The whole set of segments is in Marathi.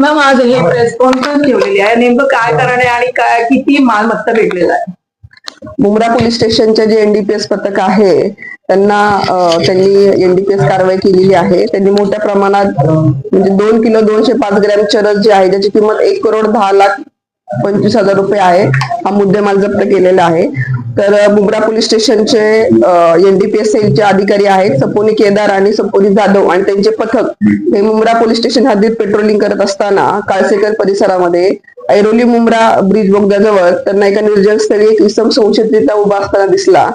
मॅम आज ही प्रेस कॉन्फरन्स ठेवलेली आहे. नेमकं काय कारण आहे आणि काय किती मालमत्ता भेटलेला आहे? मुंब्रा पोलीस स्टेशनचे जे एनडीपीएस पथक आहे त्यांना त्यांनी एनडीपीएस कारवाई केलेली आहे. त्यांनी मोठ्या प्रमाणात म्हणजे दोन किलो दोनशे पाच ग्रॅम चरस जे आहे ज्याची किंमत एक करोड दहा लाख पंचवीस हजार रुपये आहे. हा मुद्देमाल जप्त केलेला आहे. तर बुबरा पोलीस स्टेशनचे एनडीपीएस सेलचे अधिकारी आहेत. सपोनी केदार आणि सपोनी जाधव आणि त्यांचे पथक हे मुंब्रा पोलीस स्टेशन हद्दीत पेट्रोलिंग करत असताना काळसेकर परिसरामध्ये ऐरोली मुंब्रा ब्रिज बोगद्याजवळ त्यांना एका निर्जन स्थळी एक इसम संशयितरित्या उभा असताना दिसला.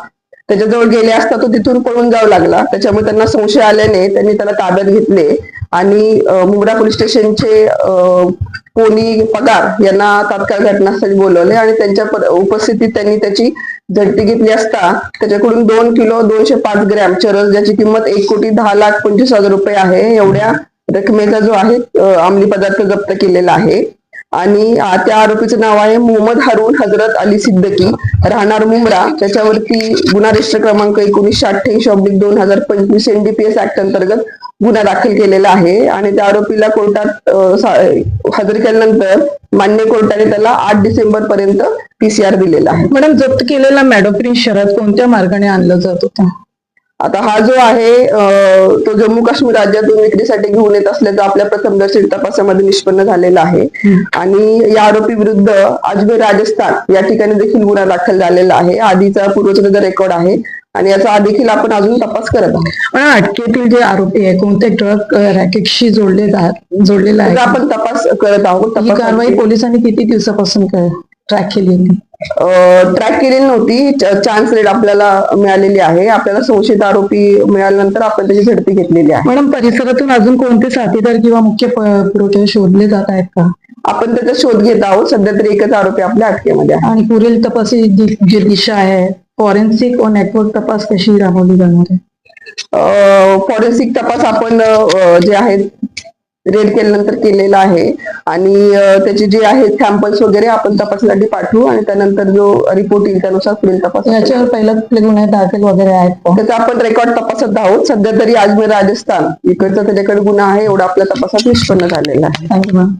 त्याच्याजवळ गेले असता तो तिथून पळून जाऊ लागला. त्याच्यामुळे त्यांना संशय आल्याने त्यांनी त्याला ताब्यात घेतले आणि मुंब्रा पोलीस स्टेशनचे अं, पोनी पगार यांना तात्काळ घटनास्थळी बोलवले आणि त्यांच्या उपस्थितीत त्यांनी त्याची झडती घेतली असता त्याच्याकडून दोन किलो दोनशे पाच ग्रॅम चरस ज्याची किंमत एक कोटी दहा लाख पंचवीस हजार रुपये आहे एवढ्या रकमेचा जो आहे अंमली पदार्थ जप्त केलेला आहे. आणि त्या आरोपीचं नाव आहे मोहम्मद हारून हजरत अली सिद्दकी. राहणार मुमरा त्याच्यावरती गुन्हा रजिस्टर क्रमांक एकोणीसशे अठ्ठ्याऐंशी ऑब्लिक दोन हजार पंचवीस एनडीपीएस ऍक्ट अंतर्गत गुन्हा दाखल केलेला आहे आणि त्या आरोपीला कोर्टात हजर केल्यानंतर मान्य कोर्टाने त्याला आठ डिसेंबर पर्यंत पीसीआर दिलेला आहे. मॅडम जप्त केलेला मॅडोप्रिन शहरात कोणत्या मार्गाने आणलं जात होतं? आता हा जो आहे तो जम्मू काश्मीर राज्यातून विक्रीसाठी घेऊन येत असल्याचं आपल्या प्रथमदर्शनी तपासामध्ये निष्पन्न झालेलं आहे. आणि या आरोपी विरुद्ध अजमेर राजस्थान या ठिकाणी देखील गुन्हा दाखल झालेला आहे. आधीचा पूर्वचा रेकॉर्ड आहे आणि याचा देखील आपण अजून तपास करत आहोत. पण अटकेतील जे आरोपी आहे कोणते ट्रक रॅकेटशी जोडले जोडलेला आहे आपण तपास करत आहोत ही कारवाई पोलिसांनी किती दिवसापासून ट्रॅक केली होती ट्रॅक केलेली नव्हती. चान्स रेट आपल्याला मिळालेली आहे. आपल्याला संशयित आरोपी मिळाल्यानंतर आपण त्याची झडती घेतलेली आहे. मॅडम परिसरातून अजून कोणते साथीदार किंवा मुख्य पुरवठे शोधले जात आहेत का? आपण त्याचा शोध घेत आहोत. सध्या तरी एकच आरोपी आपल्या अटकेमध्ये आहे. आणि पुढील तपासी जी दिशा आहे फॉरेन्सिक व नेटवर्क तपास कशी राबवली जाणार आहे फॉरेन्सिक तपास आपण जे आहेत रेड केल्यानंतर केलेला आहे आणि त्याचे जे आहेत सॅम्पल्स वगैरे आपण तपासासाठी पाठवू आणि त्यानंतर जो रिपोर्ट येईल त्यानुसार पुढील तपास. याच्यावर पहिला कुठले गुन्हे दाखल वगैरे आहेत? त्याचा आपण रेकॉर्ड तपासत आहोत सध्या तरी अजमेर राजस्थान इकडचा त्याच्याकडे गुन्हा आहे एवढा आपल्या तपासात निष्पन्न झालेला आहे you, ma'am.